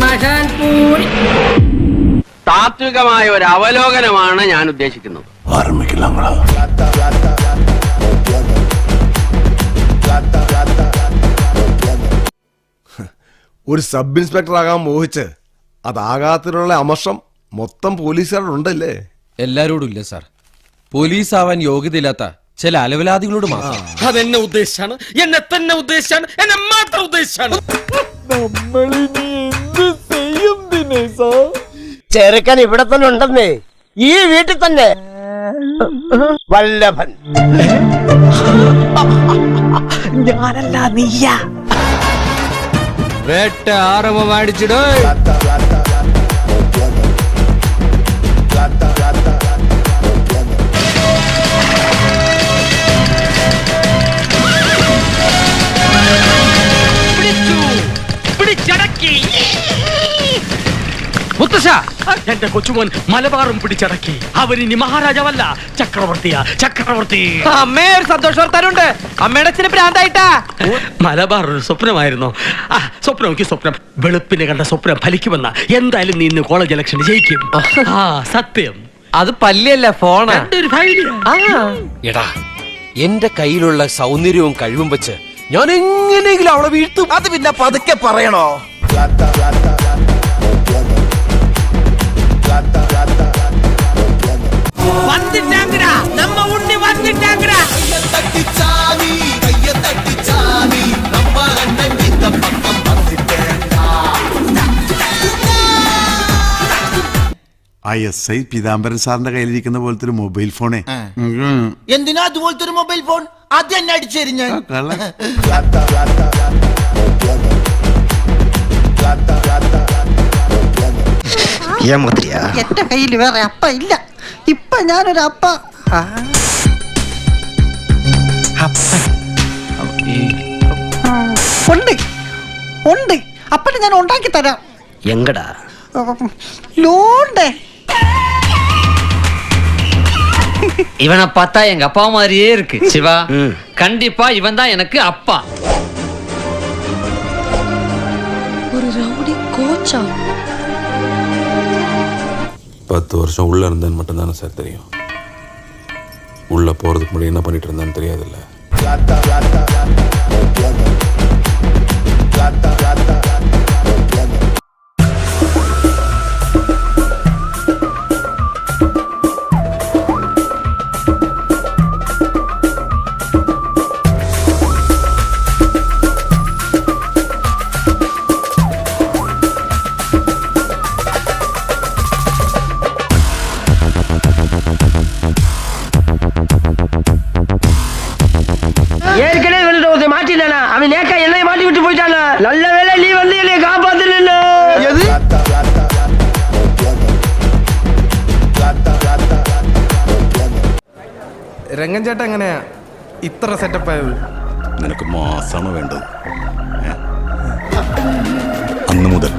മസാൽപൂരി താത്വികമായ ഒരു അവലോകനമാണ് ഞാൻ ഉദ്ദേശിക്കുന്നത്. ഒരു സബ് ഇൻസ്പെക്ടർ ആകാൻ മോഹിച്ച് അതാകാത്തതിനുള്ള അമർഷം മൊത്തം പോലീസുകാരുണ്ടല്ലേ എല്ലാരോടും ഇല്ല സാർ. പോലീസ് ആവാൻ യോഗ്യതയില്ലാത്ത ചില അലവലാദികളോട് മാത്രം. അതെന്നെ ഉദ്ദേശാണ്. എന്നെ തന്നെ ഉദ്ദേശാണ്. എന്നെ മാത്രം ഉദ്ദേശാണ്. ചെറുക്കൻ ഇവിടെ തന്നെ ഉണ്ടെന്നേ. ഈ വീട്ടിൽ തന്നെ. വല്ലഭൻ. ഞാനല്ല നീയാ. വേട്ട ആരവം അടിച്ചിടോ പിടിച്ചടക്കി മുത്തശ്ശ! എന്റെ കൊച്ചുമോൻ മലബാറും പിടിച്ചടക്കി അവരിനി മഹാരാജാവല്ല. ചക്രവർത്തിയാ ചക്രവർത്തി. അമ്മേ ഒരു സന്തോഷ വർത്താനുണ്ട് അമ്മയുടെ അച്ഛന് ഭ്രാന്തായിട്ടാ മലബാർ ഒരു സ്വപ്നമായിരുന്നു. ആ സ്വപ്നം നോക്കി സ്വപ്നം. വെളുപ്പിനെ കണ്ട സ്വപ്നം ഫലിക്കുമെന്ന. എന്തായാലും നീ ഇന്ന് കോളേജ് ഇലക്ഷൻ ജയിക്കും. ആ സത്യം. അത് പല്ലിയല്ല ഫോണാ. ഒരു ധൈര്യം. എടാ എന്റെ കയ്യിലുള്ള സൗന്ദര്യവും കഴിവും വെച്ച് ഞാൻ എങ്ങനെയെങ്കിലും അവളെ വീഴ്ത്തും. അത് പിന്നെ പതുക്കെ പറയണോ? ആ എസ് ഐ പീതാംബരൻ സാറിന്റെ കയ്യിലിരിക്കുന്ന പോലത്തെ ഒരു മൊബൈൽ ഫോണേ. എന്തിനാ അതുപോലത്തെ ഒരു മൊബൈൽ ഫോൺ? അത് എന്നെ അടിച്ചേരി ഞാൻ. എന്റെ കയ്യിൽ വേറെ അപ്പ ഇല്ല. ഇപ്പൊ ഞാനൊരു അപ്പ. ഉണ്ട്. ഉണ്ട്. അപ്പനെ ഞാൻ ഉണ്ടാക്കി തരാം. എങ്കടാ? ലോണ്ടേ. இவனை பார்த்தா எங்க அப்பா மாதிரியே இருக்கு சிவா. கண்டிப்பா இவன் தான் எனக்கு அப்பா. ஒரு ரவுடி கோச்சா. பத்து வருஷம் உள்ளே இருந்தேன்னு மட்டும்தானே சார் தெரியும். உள்ளே போகிறதுக்கு முன்னாடி என்ன பண்ணிட்டு இருந்தேன்னு தெரியாதுல்ல. ஏற்கனவே வந்துட்டு ஒருத்தன் மாட்டினானா அவன் நேக்கா என்னைய மாட்டி விட்டு போயிட்டானா நல்ல வேளை நீ வந்து என்னைய காப்பாத்துன എത് രംഗൻ ചേട്ടൻ എങ്ങനെയാ ഇത്ര സെറ്റപ്പ് ആയത് നിനക്ക് മാസാണ് വേണ്ടത് ഏ? അന്ന് മുതൽ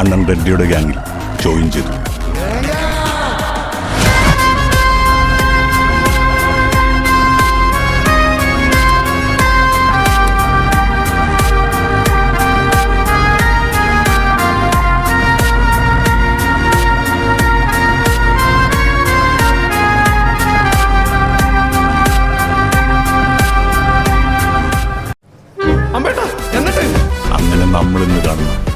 അണ്ണൻ റെഡ്ഡിയുടെ ഗ്യാങ്ങിൽ ജോയിൻ ചെയ്തു അങ്ങനെ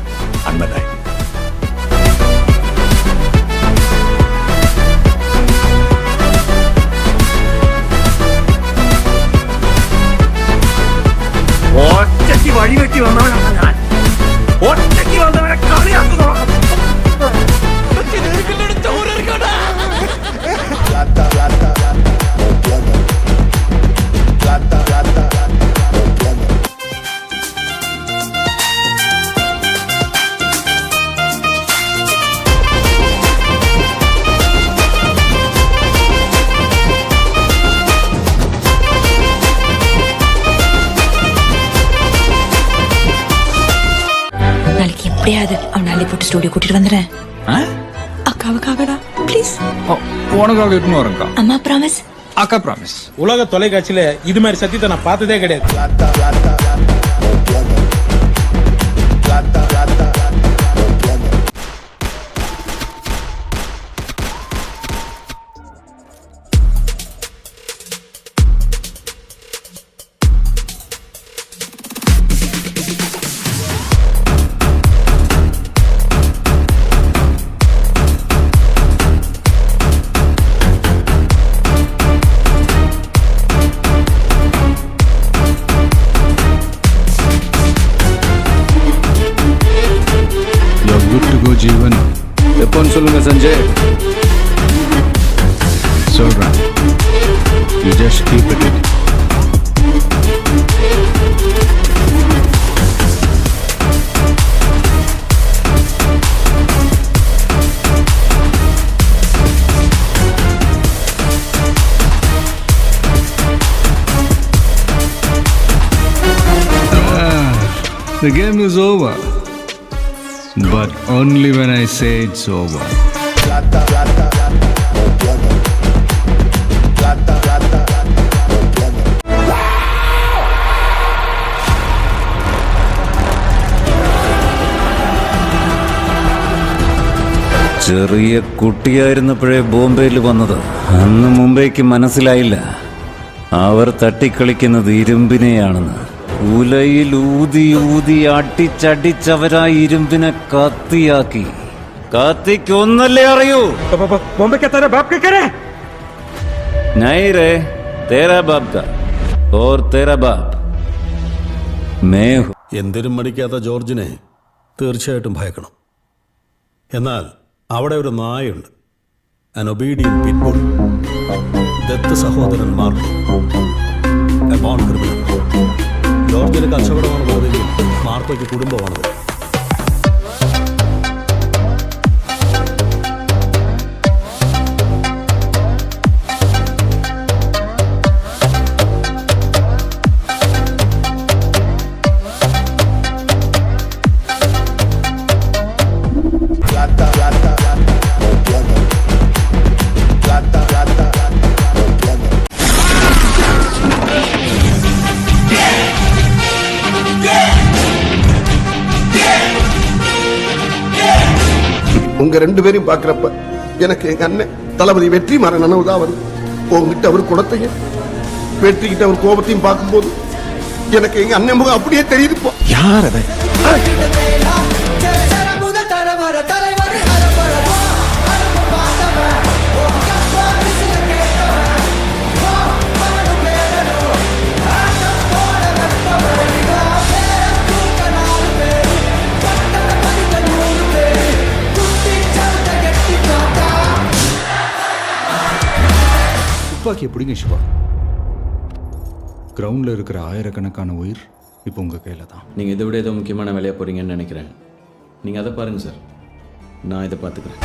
ஸ்டுடியோ கூட்டிட்டு வந்துடுறேன் அக்காவுக்காகடா. ப்ளீஸ் உனக்காக இட்டுன்னு வரேன்க்கா அம்மா ப்ராமிஸ் அக்கா ப்ராமிஸ் உலக தொலைக்காட்சியில இது மாதிரி சத்தியத்தை நான் பார்த்ததே கிடையாது. Sanjay. So Ram, you just keep it. Ah, the game is over, but only when I say it's over. ചെറിയ കുട്ടിയായിരുന്നപ്പോഴേ ബോംബെയിൽ വന്നത്. അന്ന് മുംബൈക്ക് മനസ്സിലായില്ല. അവർ തട്ടിക്കളിക്കുന്നത് ഇരുമ്പിനെയാണെന്ന്. ഉലയിൽ ഊതി ഊതി അടിച്ചടിച്ചവരായി ഇരുമ്പിനെ കത്തിയാക്കി. കത്തിക്കൊന്നല്ലേ അറിയൂ? എന്തിനും മടിക്കാത്ത ജോർജിനെ തീർച്ചയായിട്ടും ഭയക്കണം. എന്നാൽ അവിടെ ഒരു നായുണ്ട് ഒബീഡിയൻ പിറ്റ്ബുൾ ദത്ത് സഹോദരന്മാർ. ജോർജിന് കച്ചവടമാണ് കുടുംബമാണ് കുടുംബമാണത്. உங்க ரெண்டு பேரையும் பாக்குறப்ப எனக்கு எங்க அண்ணன் தளபதி வெற்றி மாற நினைவுதான் வருது உங்ககிட்ட அவர் குடத்தையும் வெற்றிக்கிட்ட அவர் கோபத்தையும் பார்க்கும்போது எனக்கு எங்க அண்ணன் முகம் அப்படியே தெரியுது இப்போ யார் அதை துப்பாக்கி எப்படிங்க சிவா? கிரவுண்டில் இருக்கிற ஆயிரக்கணக்கான உயிர் இப்போ உங்கள் கையில் தான். நீங்கள் இதை விட ஏதோ முக்கியமான வேலையாக போகிறீங்கன்னு நினைக்கிறேன். நீங்கள் அதை பாருங்கள் சார். நான் இதை பார்த்துக்கிறேன்.